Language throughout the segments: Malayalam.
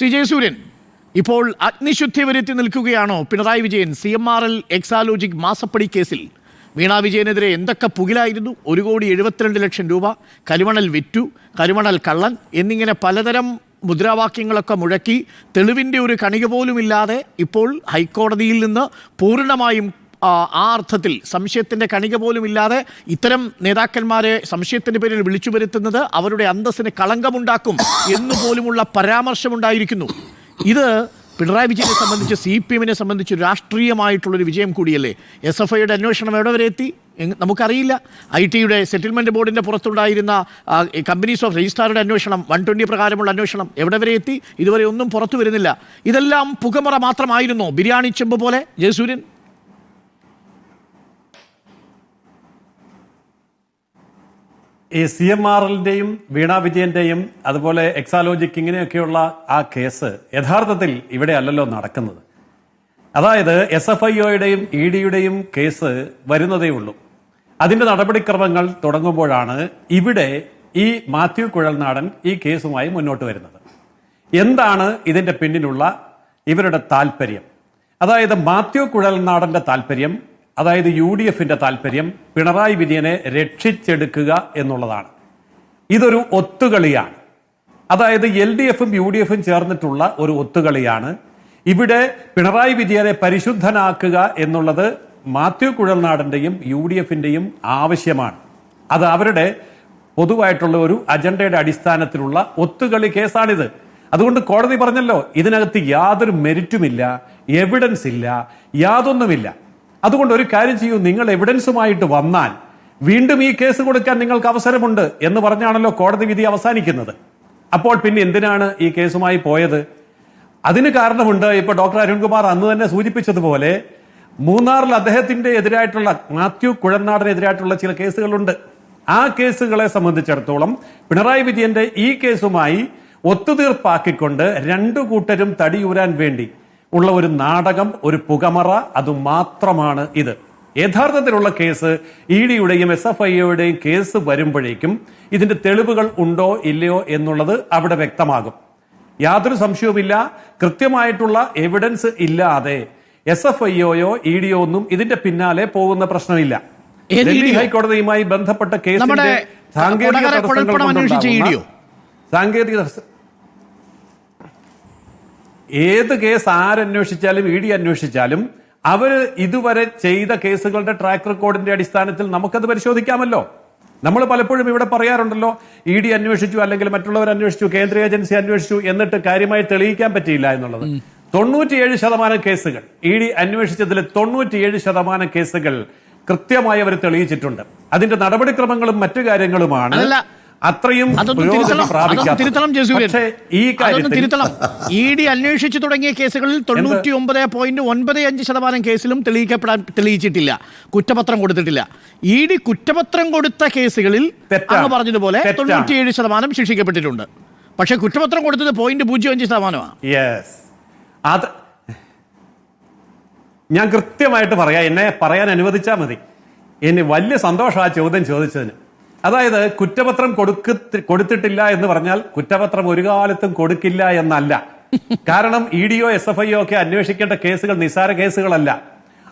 ശ്രീ ജയസൂര്യൻ ഇപ്പോൾ അഗ്നിശുദ്ധി വരുത്തി നിൽക്കുകയാണോ? Pinarayi Vijayan C M R L Exalogic മാസപ്പടി കേസിൽ. വീണ വിജയനെതിരെ എന്തൊക്കെ പുകിലായിരുന്നു? ഒരു കോടി എഴുപത്തിരണ്ട് ലക്ഷം രൂപ കരുമണൽ വിറ്റു കരുമണൽ കള്ളൻ എന്നിങ്ങനെ പലതരം മുദ്രാവാക്യങ്ങളൊക്കെ മുഴക്കി തെളിവിന്റെ ഒരു കണിക പോലുമില്ലാതെ ഇപ്പോൾ ഹൈക്കോടതിയിൽ നിന്ന് പൂർണമായും ആ അർത്ഥത്തിൽ സംശയത്തിന്റെ കണിക പോലും ഇല്ലാതെ ഇത്തരം നേതാക്കന്മാരെ സംശയത്തിന്റെ പേരിൽ വിളിച്ചു വരുത്തുന്നത് അവരുടെ അന്തസ്സിന് കളങ്കമുണ്ടാക്കും എന്ന് പോലുമുള്ള പരാമർശമുണ്ടായിരിക്കുന്നു. ഇത് പിണറായി വിജയനെ സംബന്ധിച്ച് സി പി എമ്മിനെ സംബന്ധിച്ച് രാഷ്ട്രീയമായിട്ടുള്ളൊരു വിജയം കൂടിയല്ലേ? എസ് എഫ് ഐയുടെ അന്വേഷണം എവിടെ വരെ എത്തി? നമുക്കറിയില്ല. ഐ ടിയുടെ സെറ്റിൽമെന്റ് ബോർഡിന്റെ പുറത്തുണ്ടായിരുന്ന കമ്പനീസ് ഓഫ് രജിസ്ട്രാറുടെ അന്വേഷണം വൺ ട്വന്റി പ്രകാരമുള്ള അന്വേഷണം എവിടെ വരെ എത്തി? ഇതുവരെ ഒന്നും പുറത്തു വരുന്നില്ല. ഇതെല്ലാം പുകമറ മാത്രമായിരുന്നോ? ബിരിയാണി ചെമ്പ് പോലെ? ജയസൂര്യൻ? ഈ സി എം എല്ലിന്റെയും വീണ വിജയന്റെയും അതുപോലെ എക്സാലോജിക്ക് ഇങ്ങനെയൊക്കെയുള്ള ആ കേസ് യഥാർത്ഥത്തിൽ ഇവിടെ അല്ലല്ലോ നടക്കുന്നത്. അതായത് എസ് എഫ് ഐ ഒയുടെയും ഇ ഡിയുടെയും കേസ് വരുന്നതേ ഉള്ളൂ. അതിന്റെ നടപടിക്രമങ്ങൾ തുടങ്ങുമ്പോഴാണ് ഇവിടെ ഈ മാത്യു കുഴൽനാടൻ ഈ കേസുമായി മുന്നോട്ട് വരുന്നത്. എന്താണ് ഇതിന്റെ പിന്നിലുള്ള ഇവരുടെ താല്പര്യം അതായത് മാത്യു കുഴൽനാടന്റെ താല്പര്യം അതായത് യു ഡി എഫിന്റെ താല്പര്യം പിണറായി വിജയനെ രക്ഷിച്ചെടുക്കുക എന്നുള്ളതാണ്. ഇതൊരു ഒത്തുകളിയാണ്. അതായത് എൽ ഡി എഫും യു ഡി എഫും ചേർന്നിട്ടുള്ള ഒരു ഒത്തുകളിയാണ്. ഇവിടെ പിണറായി വിജയനെ പരിശുദ്ധനാക്കുക എന്നുള്ളത് മാത്യു കുഴൽനാടന്റെയും യു ഡി എഫിന്റെയും ആവശ്യമാണ്. അത് അവരുടെ പൊതുവായിട്ടുള്ള ഒരു അജണ്ടയുടെ അടിസ്ഥാനത്തിലുള്ള ഒത്തുകളി കേസാണിത്. അതുകൊണ്ട് കോടതി പറഞ്ഞല്ലോ ഇതിനകത്ത് യാതൊരു മെരിറ്റുമില്ല എവിഡൻസ് ഇല്ല യാതൊന്നുമില്ല. അതുകൊണ്ട് ഒരു കാര്യം ചെയ്യൂ. നിങ്ങൾ എവിഡൻസുമായിട്ട് വന്നാൽ വീണ്ടും ഈ കേസ് കൊടുക്കാൻ നിങ്ങൾക്ക് അവസരമുണ്ട് എന്ന് പറഞ്ഞാണല്ലോ കോടതി വിധി അവസാനിക്കുന്നത്. അപ്പോൾ പിന്നെ എന്തിനാണ് ഈ കേസുമായി പോയത്? അതിന് കാരണമുണ്ട് ഇപ്പൊ ഡോക്ടർ അരുൺകുമാർ അന്ന് തന്നെ സൂചിപ്പിച്ചതുപോലെ മൂന്നാറിൽ അദ്ദേഹത്തിന്റെ എതിരായിട്ടുള്ള മാത്യു കുഴനാടനെതിരായിട്ടുള്ള ചില കേസുകളുണ്ട്. ആ കേസുകളെ സംബന്ധിച്ചിടത്തോളം പിണറായി വിജയന്റെ ഈ കേസുമായി ഒത്തുതീർപ്പാക്കിക്കൊണ്ട് രണ്ടു കൂട്ടരും തടിയൂരാൻ വേണ്ടി ഉള്ള ഒരു നാടകം ഒരു പുകമറ അത് മാത്രമാണ് ഇത്. യഥാർത്ഥത്തിലുള്ള കേസ് ഇ ഡിയുടെയും എസ് എഫ് ഐയുടെയും കേസ് വരുമ്പോഴേക്കും ഇതിന്റെ തെളിവുകൾ ഉണ്ടോ ഇല്ലയോ എന്നുള്ളത് അവിടെ വ്യക്തമാകും. യാതൊരു സംശയവുമില്ല. കൃത്യമായിട്ടുള്ള എവിഡൻസ് ഇല്ലാതെ എസ് എഫ് ഐയോയോ ഇ ഡിയോ ഒന്നും ഇതിന്റെ പിന്നാലെ പോകുന്ന പ്രശ്നമില്ല. ഡൽഹി ഹൈക്കോടതിയുമായി ബന്ധപ്പെട്ട കേസിന്റെ സാങ്കേതിക തടസ്സങ്ങൾ? കൊണ്ടുണ്ടാകുന്ന സാങ്കേതിക ഏത് കേസ് ആരന്വേഷിച്ചാലും ഇ ഡി അന്വേഷിച്ചാലും അവർ ഇതുവരെ ചെയ്ത കേസുകളുടെ ട്രാക്ക് റെക്കോർഡിന്റെ അടിസ്ഥാനത്തിൽ നമുക്കത് പരിശോധിക്കാമല്ലോ. നമ്മൾ പലപ്പോഴും ഇവിടെ പറയാറുണ്ടല്ലോ ഇ ഡി അന്വേഷിച്ചു അല്ലെങ്കിൽ മറ്റുള്ളവർ അന്വേഷിച്ചു കേന്ദ്ര ഏജൻസി അന്വേഷിച്ചു എന്നിട്ട് കാര്യമായി തെളിയിക്കാൻ പറ്റിയില്ല എന്നുള്ളത്. തൊണ്ണൂറ്റിയേഴ് ശതമാനം കേസുകൾ ഇ ഡി അന്വേഷിച്ചതിൽ തൊണ്ണൂറ്റിയേഴ് ശതമാനം കേസുകൾ കൃത്യമായി അവർ തെളിയിച്ചിട്ടുണ്ട്. അതിന്റെ നടപടിക്രമങ്ങളും മറ്റു കാര്യങ്ങളുമാണ്. അത്രയും തിരുത്തണം. ഈ കാര്യത്തിൽ തിരുത്തണം. ഇ ഡി അന്വേഷിച്ചു തുടങ്ങിയ കേസുകളിൽ തൊണ്ണൂറ്റി ഒമ്പത് പോയിന്റ് ഒൻപത് അഞ്ച് ശതമാനം കേസിലും തെളിയിക്കപ്പെടാൻ തെളിയിച്ചിട്ടില്ല. കുറ്റപത്രം കൊടുത്തിട്ടില്ല. ഇ ഡി കുറ്റപത്രം കൊടുത്ത കേസുകളിൽ അങ്ങ് പറഞ്ഞതുപോലെ. തൊണ്ണൂറ്റിയേഴ് ശതമാനം ശിക്ഷിക്കപ്പെട്ടിട്ടുണ്ട്. പക്ഷെ കുറ്റപത്രം കൊടുത്തത് പോയിന്റ് പൂജ്യം അഞ്ച് ശതമാനമാണ്. അത് ഞാൻ കൃത്യമായിട്ട് പറയാം. എന്നെ പറയാൻ അനുവദിച്ചാൽ മതി. എന്നെ വലിയ സന്തോഷം ആ ചോദ്യം ചോദിച്ചതിന്. അതായത് കുറ്റപത്രം കൊടുക്ക കൊടുത്തിട്ടില്ല എന്ന് പറഞ്ഞാൽ കുറ്റപത്രം ഒരു കാലത്തും കൊടുക്കില്ല എന്നല്ല. കാരണം ഇ ഡിഒ എസ് എഫ് ഐ ഒക്കെ അന്വേഷിക്കേണ്ട കേസുകൾ നിസാര കേസുകളല്ല.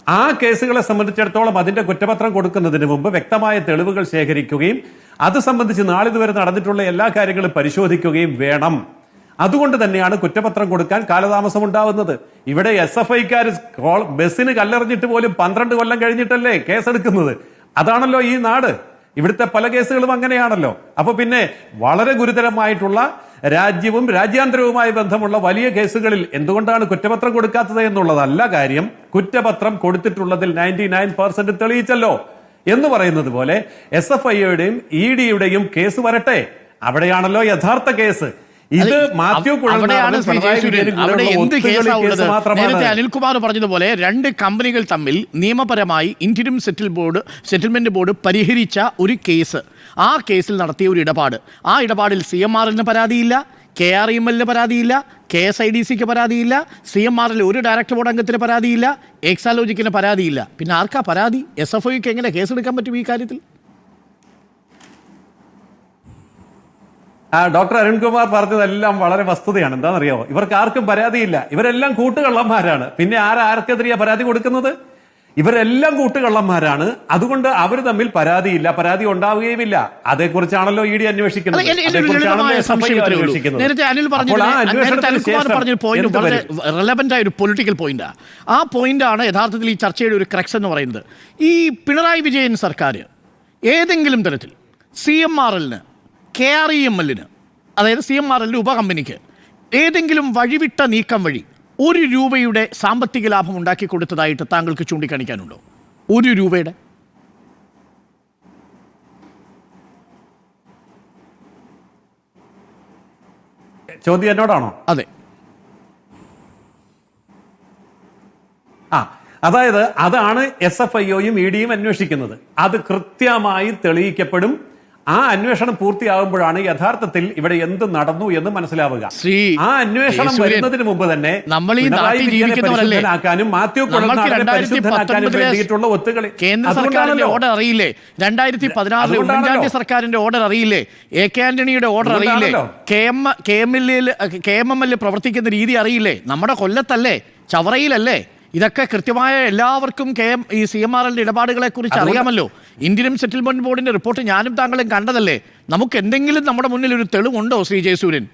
ആ കേസുകളെ സംബന്ധിച്ചിടത്തോളം അതിന്റെ കുറ്റപത്രം കൊടുക്കുന്നതിന് മുമ്പ് വ്യക്തമായ തെളിവുകൾ ശേഖരിക്കുകയും അത് സംബന്ധിച്ച് നാളിതുവരെ നടന്നിട്ടുള്ള എല്ലാ കാര്യങ്ങളും പരിശോധിക്കുകയും വേണം. അതുകൊണ്ട് തന്നെയാണ് കുറ്റപത്രം കൊടുക്കാൻ കാലതാമസം ഉണ്ടാവുന്നത്. ഇവിടെ എസ് എഫ് ഐക്കാർ ബസ്സിന് കല്ലെറിഞ്ഞിട്ട് പോലും പന്ത്രണ്ട് കൊല്ലം കഴിഞ്ഞിട്ടല്ലേ കേസെടുക്കുന്നത്? അതാണല്ലോ ഈ നാട്. ഇവിടുത്തെ പല കേസുകളും അങ്ങനെയാണല്ലോ. അപ്പൊ പിന്നെ വളരെ ഗുരുതരമായിട്ടുള്ള രാജ്യവും രാജ്യാന്തരവുമായി ബന്ധമുള്ള വലിയ കേസുകളിൽ എന്തുകൊണ്ടാണ് കുറ്റപത്രം കൊടുക്കാത്തത് എന്നുള്ളതല്ല കാര്യം. കുറ്റപത്രം കൊടുത്തിട്ടുള്ളതിൽ നയന്റി നയൻ പെർസെന്റ് തെളിയിച്ചല്ലോ എന്ന് പറയുന്നത് പോലെ എസ് എഫ് ഐയുടെയും ഇ ഡിയുടെയും കേസ് വരട്ടെ. അവിടെയാണല്ലോ യഥാർത്ഥ കേസ്. ഇത് മാത്യു നേരത്തെ അനിൽകുമാർ പറഞ്ഞതുപോലെ രണ്ട് കമ്പനികൾ തമ്മിൽ നിയമപരമായി Indian settle board settlement board പരിഹരിച്ച ഒരു കേസ്. ആ കേസിൽ നടത്തിയ ഒരു ഇടപാട്. ആ ഇടപാടിൽ സി എം ആറിന് പരാതിയില്ല കെ ആർ എം എല്ലിന് പരാതിയില്ല കെ എസ് ഐ ഡി സിക്ക് പരാതിയില്ല സി എം ആറിൽ ഒരു ഡയറക്ടർ ബോർഡ് അംഗത്തിന് പരാതിയില്ല എക്സാലോജിക്കിന് പരാതിയില്ല. പിന്നെ ആർക്കാ പരാതി? എസ് എഫ് ഐക്ക് എങ്ങനെ കേസെടുക്കാൻ പറ്റും ഈ കാര്യത്തിൽ? ആ ഡോക്ടർ അരുൺകുമാർ പറഞ്ഞതെല്ലാം വളരെ വസ്തുതയാണ്. എന്താണെന്നറിയാമോ ഇവർക്ക് ആർക്കും പരാതിയില്ല. ഇവരെല്ലാം കൂട്ടുകള്ളന്മാരാണ്. പിന്നെ ആരാ ആർക്കെതിരെയാ പരാതി കൊടുക്കുന്നത്? ഇവരെല്ലാം കൂട്ടുകള്ളന്മാരാണ്. അതുകൊണ്ട് അവർ തമ്മിൽ പരാതിയില്ല. പരാതി ഉണ്ടാവുകയുമില്ല. അതേക്കുറിച്ചാണല്ലോ ഇ ഡി അന്വേഷിക്കുന്നത്. നേരത്തെ അനിൽ? റെലവെന്റ് ആയ ഒരു പൊളിറ്റിക്കൽ പോയിന്റാ ആ. പോയിന്റാണ് യഥാർത്ഥത്തിൽ ഈ ചർച്ചയുടെ ഒരു ക്രക്സ് എന്ന് പറയുന്നത്. ഈ പിണറായി വിജയൻ സർക്കാർ ഏതെങ്കിലും തരത്തിൽ സി എം ആർ എല്ലിന് കെ ആർ ഇ എം എല്ലിന് അതായത് സി എം ആർ എല്ലിന് ഉപകമ്പനിക്ക് ഏതെങ്കിലും വഴിവിട്ട നീക്കം വഴി ഒരു രൂപയുടെ സാമ്പത്തിക ലാഭം ഉണ്ടാക്കി കൊടുത്തതായിട്ട് താങ്കൾക്ക് ചൂണ്ടിക്കാണിക്കാനുണ്ടോ? ഒരു രൂപയുടെ? ചോദ്യം എന്നോടാണോ? അതെ. ആ അതായത് അതാണ് എസ് എഫ് ഐഒയും ഇ ഡിയും അന്വേഷിക്കുന്നത്. അത് കൃത്യമായി തെളിയിക്കപ്പെടും. ആ അന്വേഷണം പൂർത്തിയാകുമ്പോഴാണ് യഥാർത്ഥത്തിൽ ഇവിടെ എന്ത് നടന്നു എന്ന് മനസ്സിലാവുക. ആ അന്വേഷണം വരുന്നതിന് മുമ്പ് തന്നെ നമ്മൾ? പരിശുദ്ധനാക്കാനും മാത്യു കുഴൽനാടനെ പരിശുദ്ധനാക്കാനും വേണ്ടിയിട്ടുള്ള ഒത്തുകളി. കേന്ദ്ര സർക്കാരിന്റെ ഓർഡർ അറിയില്ലേ? രണ്ടായിരത്തി പതിനാറിലെ. ഉമ്മൻചാണ്ടി സർക്കാരിന്റെ ഓർഡർ അറിയില്ലേ? എ കെ ആന്റണിയുടെ ഓർഡർ അറിയില്ലേ. K M K M L K M M L പ്രവർത്തിക്കുന്ന രീതി അറിയില്ലേ? നമ്മുടെ കൊല്ലത്തല്ലേ? ചവറയിലല്ലേ? ഇതൊക്കെ കൃത്യമായ എല്ലാവർക്കും കെ എം ഈ സി എം ആർ എല്ലിന്റെ ഇടപാടുകളെ കുറിച്ച് അറിയാമല്ലോ. ഇന്ത്യൻ സെറ്റിൽമെന്റ് ബോർഡിന്റെ റിപ്പോർട്ട് ഞാനും താങ്കളും കണ്ടതല്ലേ? നമുക്ക് എന്തെങ്കിലും നമ്മുടെ മുന്നിൽ ഒരു തെളിവുണ്ടോ ശ്രീ ജയസൂര്യൻ?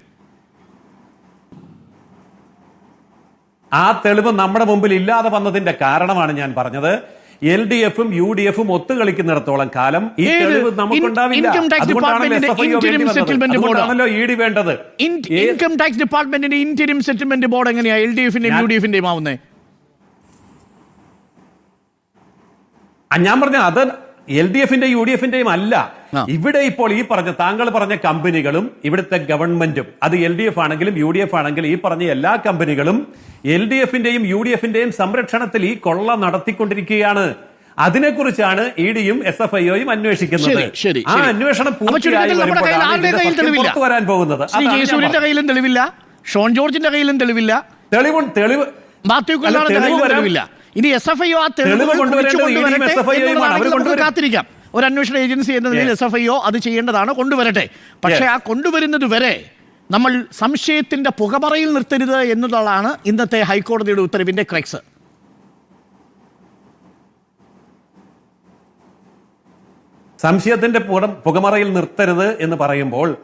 ആ തെളിവ് നമ്മുടെ മുമ്പിൽ ഇല്ലാതെ വന്നതിന്റെ കാരണമാണ് ഞാൻ പറഞ്ഞത്. എൽ ഡി എഫും യു ഡി എഫും ഒത്തുകളിക്കുന്നിടത്തോളം കാലം ഈ തെളിവ് നമുക്കുണ്ടാവില്ല. ഇ ഡി വേണ്ടത്. ഇൻകം ടാക്സ് ഡിപ്പാർട്ട്മെന്റിന്റെ ഇന്റീരിയം സെറ്റിൽമെന്റ് ബോർഡ് എങ്ങനെയാ? എൽ ഡി എഫിന്റെയും യു ഡി എഫിന്റെയും ആവുന്നേ? ഞാൻ പറഞ്ഞ അത് എൽ ഡി എഫിന്റെ യു ഡി എഫിന്റെയും അല്ല. ഇവിടെ ഇപ്പോൾ ഈ പറഞ്ഞ താങ്കൾ പറഞ്ഞ കമ്പനികളും ഇവിടുത്തെ ഗവൺമെന്റും അത് എൽ ഡി എഫ് ആണെങ്കിലും യു ഡി എഫ് ആണെങ്കിലും ഈ പറഞ്ഞ എല്ലാ കമ്പനികളും എൽ ഡി എഫിന്റെയും യു ഡി എഫിന്റെയും സംരക്ഷണത്തിൽ ഈ കൊള്ള നടത്തിക്കൊണ്ടിരിക്കുകയാണ് അതിനെക്കുറിച്ചാണ് ഇ ഡിയും എസ് എഫ് ഐയും അന്വേഷിക്കുന്നത് ആ. അന്വേഷണം? പുറത്തു വരാൻ പോകുന്നത്. കയ്യിലും തെളിവില്ല ഷോൺ ജോർജിന്റെ കയ്യിലും തെളിവില്ല തെളിവ് തെളിവ് തെളിവില്ല ഇനി എസ് എഫ് ഐ ആ തെളിവ് കൊണ്ടുവരട്ടെ എന്നുള്ളതാണെങ്കിൽ നമുക്ക് കാത്തിരിക്കാം. ഒരു അന്വേഷണ ഏജൻസി എന്ന നിലയിൽ. എസ് എഫ് ഐ ഒ അത് ചെയ്യേണ്ടതാണ് കൊണ്ടുവരട്ടെ. പക്ഷേ ആ കൊണ്ടുവരുന്നത് വരെ നമ്മൾ സംശയത്തിന്റെ പുകമറയിൽ നിർത്തരുത് എന്നുള്ളതാണ് ഇന്നത്തെ ഹൈക്കോടതിയുടെ ഉത്തരവിന്റെ ക്രൈക്സ് സംശയത്തിന്റെ പുകമറയിൽ നിർത്തരുത് എന്ന് പറയുമ്പോൾ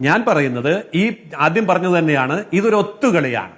ഞാൻ പറയുന്നത് ഈ ആദ്യം പറഞ്ഞത് തന്നെയാണ് ഇതൊരു ഒത്തുകളിയാണ്.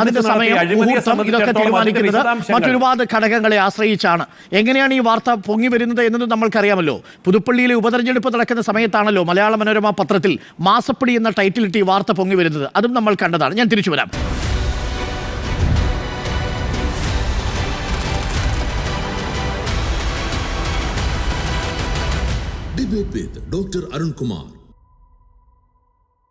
അതിന്റെ തീരുമാനിക്കുന്നത് വിശദാംശങ്ങൾ. മറ്റൊരുപാട് ഘടകങ്ങളെ ആശ്രയിച്ചാണ്. എങ്ങനെയാണ് ഈ വാർത്ത പൊങ്ങി വരുന്നത് എന്നത് നമ്മൾക്കറിയാമല്ലോ. പുതുപ്പള്ളിയിലെ ഉപതെരഞ്ഞെടുപ്പ് നടക്കുന്ന സമയത്താണല്ലോ മലയാള മനോരമ പത്രത്തിൽ മാസപ്പടി എന്ന ടൈറ്റിലിട്ട് ഈ വാർത്ത പൊങ്ങി വരുന്നത്. അതും നമ്മൾ കണ്ടതാണ്. ഞാൻ തിരിച്ചു വരാം. ഡോക്ടർ അരുൺകുമാർ.